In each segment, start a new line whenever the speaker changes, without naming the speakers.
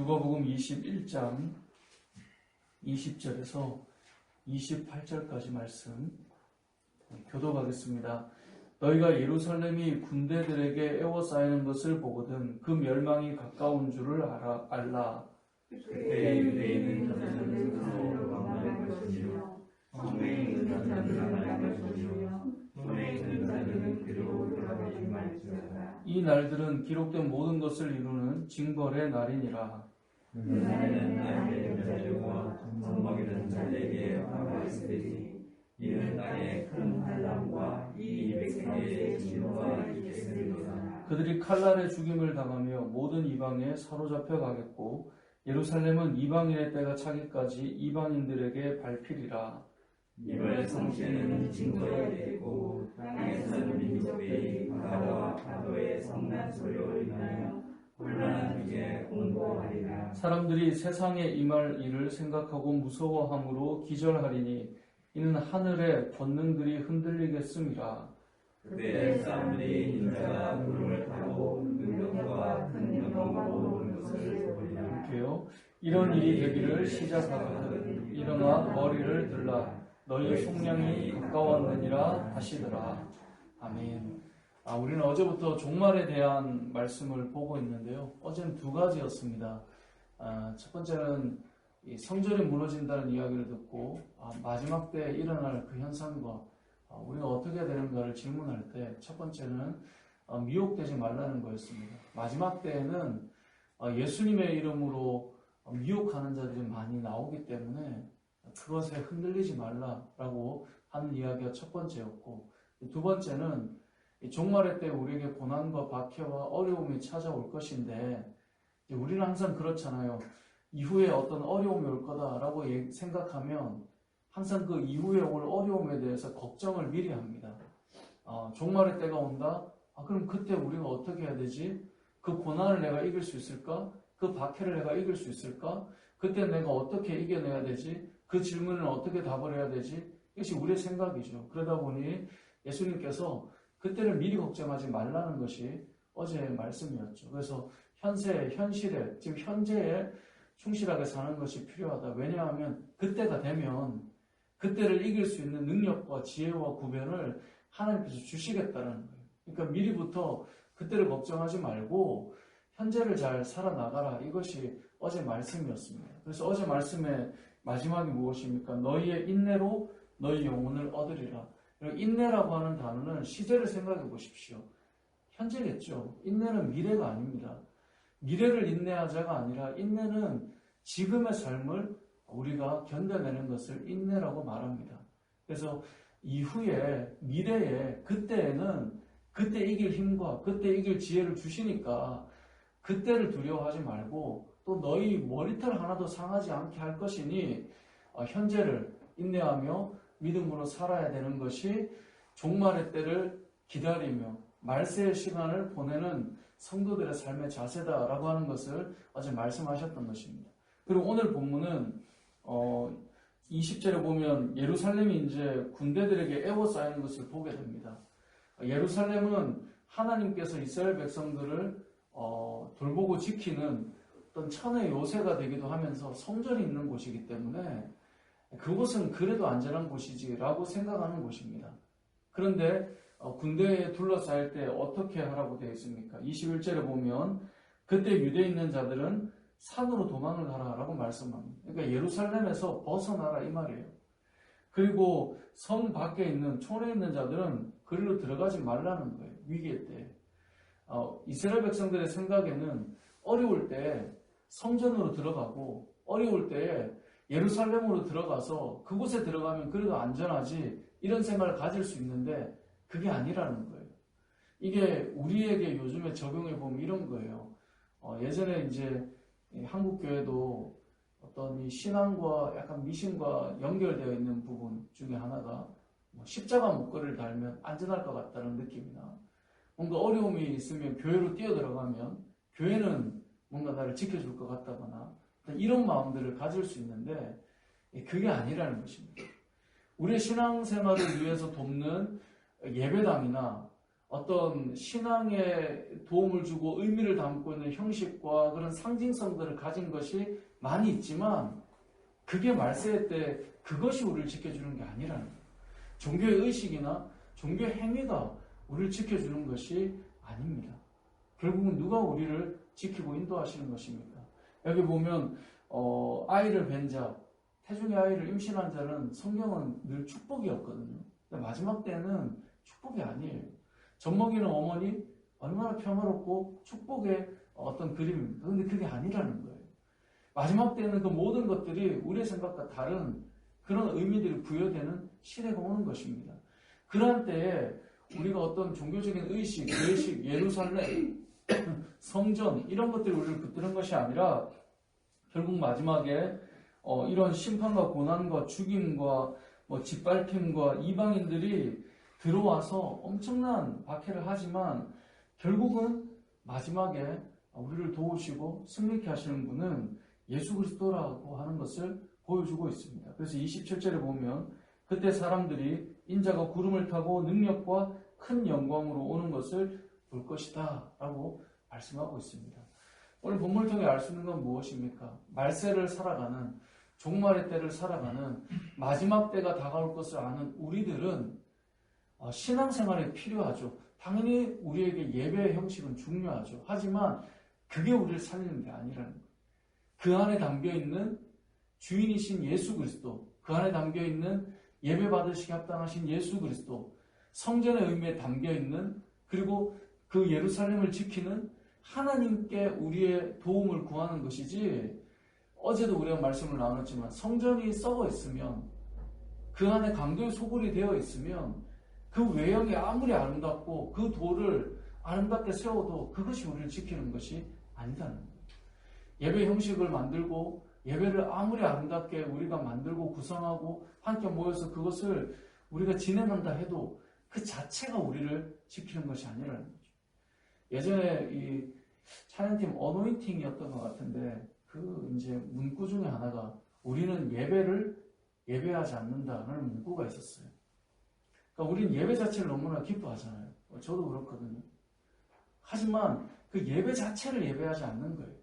누가복음 21장 20절에서 28절까지 말씀 교도하겠습니다. 너희가 예루살렘이 군대들에게 에워싸이는 것을 보거든 그 멸망이 가까운 줄을 알아, 알라.
그때 유대인은 전쟁을 왕할 것이며 성에 있는 자들은 말할 것이며
이 날들은 기록된 모든 것을 이루는 징벌의 날이니라.
그날에는 나에게 자들과 성먹이는 자에게 화가 있으리니 이는 땅에 큰 환란과 이 백성의 진노가 있겠으리로다.
그들이 칼날에 죽임을 당하며 모든 이방에 사로잡혀 가겠고 예루살렘은 이방인의 때가 차기까지 이방인들에게 밟히리라.
이번 성체는 징벌이 되고 땅에 사는 민족들이 바다와 파도의 성난 소리로 인하여 혼란한 중에 공고하리라.
사람들이 세상에 임할 일을 생각하고 무서워함으로 기절하리니 이는 하늘의 권능들이 흔들리겠음이라.
그때 사람들이 인자가 구름을 타고 능력과 큰 영광으로 오는 것을 보리라.
이런 일이 되기를 시작하거든 일어나 머리를 들라 너희 속량이 가까웠느니라 하시더라. 아멘. 아, 우리는 어제부터 종말에 대한 말씀을 보고 있는데요. 어제는 두 가지였습니다. 아, 첫 번째는 이 성전이 무너진다는 이야기를 듣고 아, 마지막 때 일어날 그 현상과 아, 우리가 어떻게 되는가를 질문할 때 첫 번째는 아, 미혹되지 말라는 거였습니다. 마지막 때에는 아, 예수님의 이름으로 미혹하는 자들이 많이 나오기 때문에 그것에 흔들리지 말라라고 하는 이야기가 첫 번째였고 두 번째는 이 종말의 때 우리에게 고난과 박해와 어려움이 찾아올 것인데 우리는 항상 그렇잖아요. 이후에 어떤 어려움이 올 거다라고 예- 생각하면 항상 그 이후에 올 어려움에 대해서 걱정을 미리 합니다. 아, 종말의 때가 온다? 아, 그럼 그때 우리가 어떻게 해야 되지? 그 고난을 내가 이길 수 있을까? 그 박해를 내가 이길 수 있을까? 그때 내가 어떻게 이겨내야 되지? 그 질문을 어떻게 답을 해야 되지? 이것이 우리의 생각이죠. 그러다 보니 예수님께서 그때를 미리 걱정하지 말라는 것이 어제의 말씀이었죠. 그래서 현세, 현실에, 지금 현재에 충실하게 사는 것이 필요하다. 왜냐하면 그때가 되면 그때를 이길 수 있는 능력과 지혜와 구변을 하나님께서 주시겠다는 거예요. 그러니까 미리부터 그때를 걱정하지 말고 현재를 잘 살아나가라. 이것이 어제 말씀이었습니다. 그래서 어제 말씀의 마지막이 무엇입니까? 너희의 인내로 너희 영혼을 얻으리라. 인내라고 하는 단어는 시제를 생각해 보십시오. 현재겠죠. 인내는 미래가 아닙니다. 미래를 인내하자가 아니라 인내는 지금의 삶을 우리가 견뎌내는 것을 인내라고 말합니다. 그래서 이후에 미래에 그때에는 그때 이길 힘과 그때 이길 지혜를 주시니까 그때를 두려워하지 말고 또 너희 머리털 하나도 상하지 않게 할 것이니 어, 현재를 인내하며 믿음으로 살아야 되는 것이 종말의 때를 기다리며 말세의 시간을 보내는 성도들의 삶의 자세다라고 하는 것을 어제 말씀하셨던 것입니다. 그리고 오늘 본문은 어, 20절에 보면 예루살렘이 이제 군대들에게 애워싸이는 것을 보게 됩니다. 예루살렘은 하나님께서 이스라엘 백성들을 어, 돌보고 지키는 어떤 천의 요새가 되기도 하면서 성전이 있는 곳이기 때문에 그곳은 그래도 안전한 곳이지라고 생각하는 곳입니다. 그런데 어, 군대에 둘러싸일 때 어떻게 하라고 되어 있습니까? 21절에 보면 그때 유대에 있는 자들은 산으로 도망을 가라라고 말씀합니다. 그러니까 예루살렘에서 벗어나라 이 말이에요. 그리고 성 밖에 있는 촌에 있는 자들은 그리로 들어가지 말라는 거예요. 위기의 때. 어, 이스라엘 백성들의 생각에는 어려울 때 성전으로 들어가고 어려울 때 예루살렘으로 들어가서 그곳에 들어가면 그래도 안전하지 이런 생각을 가질 수 있는데 그게 아니라는 거예요. 이게 우리에게 요즘에 적용해 보면 이런 거예요. 어, 예전에 이제 이 한국 교회도 어떤 이 신앙과 약간 미신과 연결되어 있는 부분 중에 하나가 뭐 십자가 목걸이를 달면 안전할 것 같다는 느낌이나 뭔가 어려움이 있으면 교회로 뛰어들어가면 교회는 뭔가 나를 지켜줄 것 같다거나 이런 마음들을 가질 수 있는데 그게 아니라는 것입니다. 우리의 신앙생활을 위해서 돕는 예배당이나 어떤 신앙에 도움을 주고 의미를 담고 있는 형식과 그런 상징성들을 가진 것이 많이 있지만 그게 말세 때 그것이 우리를 지켜주는 게 아니라는 거예요. 종교의 의식이나 종교 행위가 우리를 지켜주는 것이 아닙니다. 결국은 누가 우리를 지키고 인도하시는 것입니까? 여기 보면 어, 아이를 뵌 자, 태중의 아이를 임신한 자는 성경은 늘 축복이었거든요. 마지막 때는 축복이 아니에요. 젖먹이는 어머니 얼마나 평화롭고 축복의 어떤 그림입니다. 근데 그게 아니라는 거예요. 마지막 때는 그 모든 것들이 우리의 생각과 다른 그런 의미들이 부여되는 시대가 오는 것입니다. 그러한 때에 우리가 어떤 종교적인 의식, 예식, 예루살렘, 성전 이런 것들이 우리를 붙드는 것이 아니라 결국 마지막에 어, 이런 심판과 고난과 죽임과 뭐 짓밟힘과 이방인들이 들어와서 엄청난 박해를 하지만 결국은 마지막에 우리를 도우시고 승리케 하시는 분은 예수 그리스도라고 하는 것을 보여주고 있습니다. 그래서 27절에 보면 그때 사람들이 인자가 구름을 타고 능력과 큰 영광으로 오는 것을 볼 것이다 라고 말씀하고 있습니다. 오늘 본문을 통해 알 수 있는 건 무엇입니까? 말세를 살아가는 종말의 때를 살아가는 마지막 때가 다가올 것을 아는 우리들은 어, 신앙생활에 필요하죠. 당연히 우리에게 예배의 형식은 중요하죠. 하지만 그게 우리를 살리는 게 아니라는 거예요. 그 안에 담겨 있는 주인이신 예수 그리스도, 그 안에 담겨 있는 예배 받으시기 합당하신 예수 그리스도, 성전의 의미에 담겨 있는 그리고 그 예루살렘을 지키는 하나님께 우리의 도움을 구하는 것이지 어제도 우리가 말씀을 나눴지만 성전이 썩어 있으면 그 안에 강도의 소굴이 되어 있으면 그 외형이 아무리 아름답고 그 돌을 아름답게 세워도 그것이 우리를 지키는 것이 아니다는. 예배 형식을 만들고 예배를 아무리 아름답게 우리가 만들고 구성하고 함께 모여서 그것을 우리가 진행한다 해도 그 자체가 우리를 지키는 것이 아니라는. 예전에 이 찬양팀 어노인팅이었던 것 같은데 그 이제 문구 중에 하나가 우리는 예배를 예배하지 않는다는 문구가 있었어요. 그러니까 우리는 예배 자체를 너무나 기뻐하잖아요. 저도 그렇거든요. 하지만 그 예배 자체를 예배하지 않는 거예요.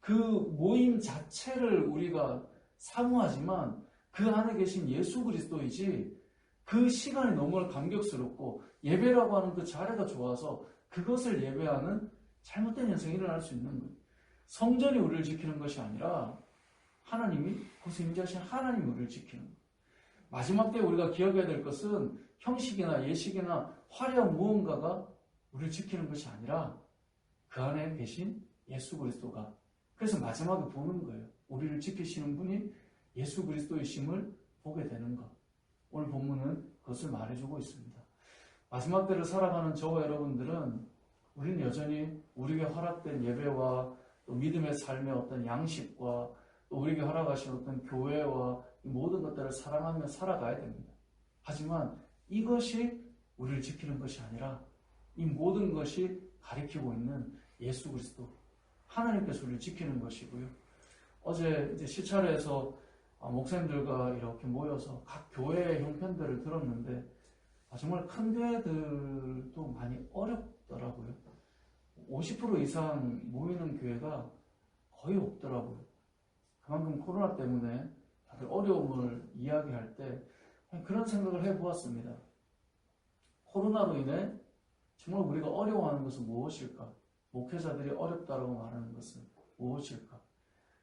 그 모임 자체를 우리가 사모하지만 그 안에 계신 예수 그리스도이지 그 시간이 너무나 감격스럽고 예배라고 하는 그 자리가 좋아서 그것을 예배하는 잘못된 현상이 일어날 수 있는 거예요. 성전이 우리를 지키는 것이 아니라 하나님이 거기서 임재하신 하나님이 우리를 지키는 거예요. 마지막 때 우리가 기억해야 될 것은 형식이나 예식이나 화려한 무언가가 우리를 지키는 것이 아니라 그 안에 계신 예수 그리스도가 그래서 마지막에 보는 거예요. 우리를 지키시는 분이 예수 그리스도이심을 보게 되는 것. 오늘 본문은 그것을 말해주고 있습니다. 마지막 때를 살아가는 저와 여러분들은 우리는 여전히 우리에게 허락된 예배와 또 믿음의 삶의 어떤 양식과 또 우리에게 허락하신 어떤 교회와 모든 것들을 사랑하며 살아가야 됩니다. 하지만 이것이 우리를 지키는 것이 아니라 이 모든 것이 가리키고 있는 예수 그리스도 하나님께서 우리를 지키는 것이고요. 어제 이제 시찰에서 아, 목사님들과 이렇게 모여서 각 교회의 형편들을 들었는데 아, 정말 큰 교회들도 많이 어렵더라고요. 50% 이상 모이는 교회가 거의 없더라고요. 그만큼 코로나 때문에 다들 어려움을 이야기할 때 그런 생각을 해보았습니다. 코로나로 인해 정말 우리가 어려워하는 것은 무엇일까? 목회자들이 어렵다고 말하는 것은 무엇일까?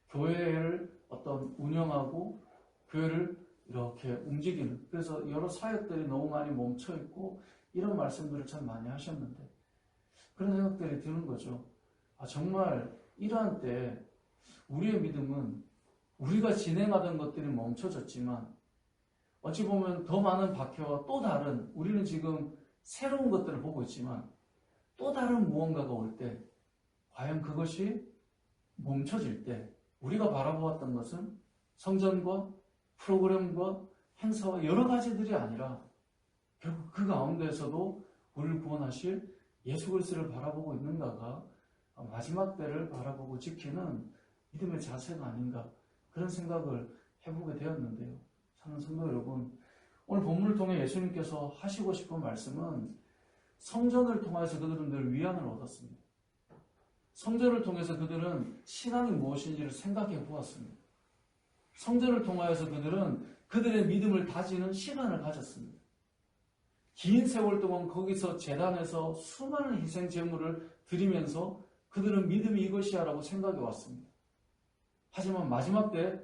교회를 어떤 운영하고 교회를 이렇게 움직이는 그래서 여러 사역들이 너무 많이 멈춰 있고 이런 말씀들을 참 많이 하셨는데 그런 생각들이 드는 거죠. 아 정말 이러한 때 우리의 믿음은 우리가 진행하던 것들이 멈춰졌지만 어찌 보면 더 많은 박해와 또 다른 우리는 지금 새로운 것들을 보고 있지만 또 다른 무언가가 올 때 과연 그것이 멈춰질 때 우리가 바라보았던 것은 성전과 프로그램과 행사와 여러 가지들이 아니라 결국 그 가운데에서도 우리를 구원하실 예수 그리스도를 바라보고 있는가가 마지막 때를 바라보고 지키는 믿음의 자세가 아닌가 그런 생각을 해보게 되었는데요. 사는 성도 여러분, 오늘 본문을 통해 예수님께서 하시고 싶은 말씀은 성전을 통해서 그들은 늘 위안을 얻었습니다. 성전을 통해서 그들은 신앙이 무엇인지를 생각해 보았습니다. 성전을 통하여서 그들은 그들의 믿음을 다지는 시간을 가졌습니다. 긴 세월 동안 거기서 재단에서 수많은 희생 제물을 드리면서 그들은 믿음이 이것이야라고 생각해 왔습니다. 하지만 마지막 때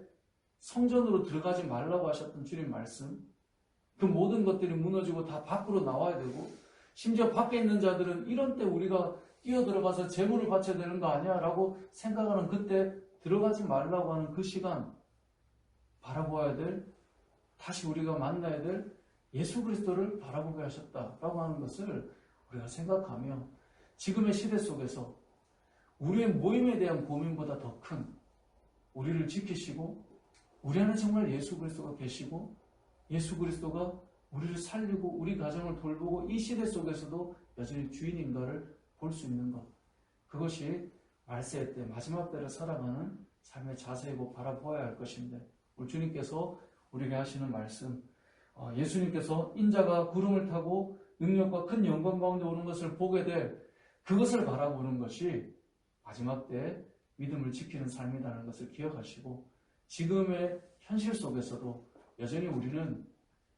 성전으로 들어가지 말라고 하셨던 주님 말씀, 그 모든 것들이 무너지고 다 밖으로 나와야 되고, 심지어 밖에 있는 자들은 이런 때 우리가 뛰어 들어가서 재물을 바쳐야 되는 거 아니야? 라고 생각하는 그때 들어가지 말라고 하는 그 시간, 바라보아야 될, 다시 우리가 만나야 될 예수 그리스도를 바라보게 하셨다라고 하는 것을 우리가 생각하며 지금의 시대 속에서 우리의 모임에 대한 고민보다 더 큰 우리를 지키시고 우리 안에 정말 예수 그리스도가 계시고 예수 그리스도가 우리를 살리고 우리 가정을 돌보고 이 시대 속에서도 여전히 주인인가를 볼 수 있는 것. 그것이 말세 때 마지막 때를 살아가는 삶의 자세이고 바라보아야 할 것인데 우리 주님께서 우리에게 하시는 말씀 어, 예수님께서 인자가 구름을 타고 능력과 큰 영광 가운데 오는 것을 보게 될 그것을 바라보는 것이 마지막 때 믿음을 지키는 삶이라는 것을 기억하시고 지금의 현실 속에서도 여전히 우리는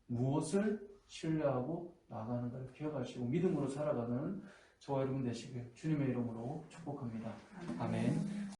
무엇을 신뢰하고 나아가는가를 기억하시고 믿음으로 살아가는 저와 여러분 되시길 주님의 이름으로 축복합니다. 아멘.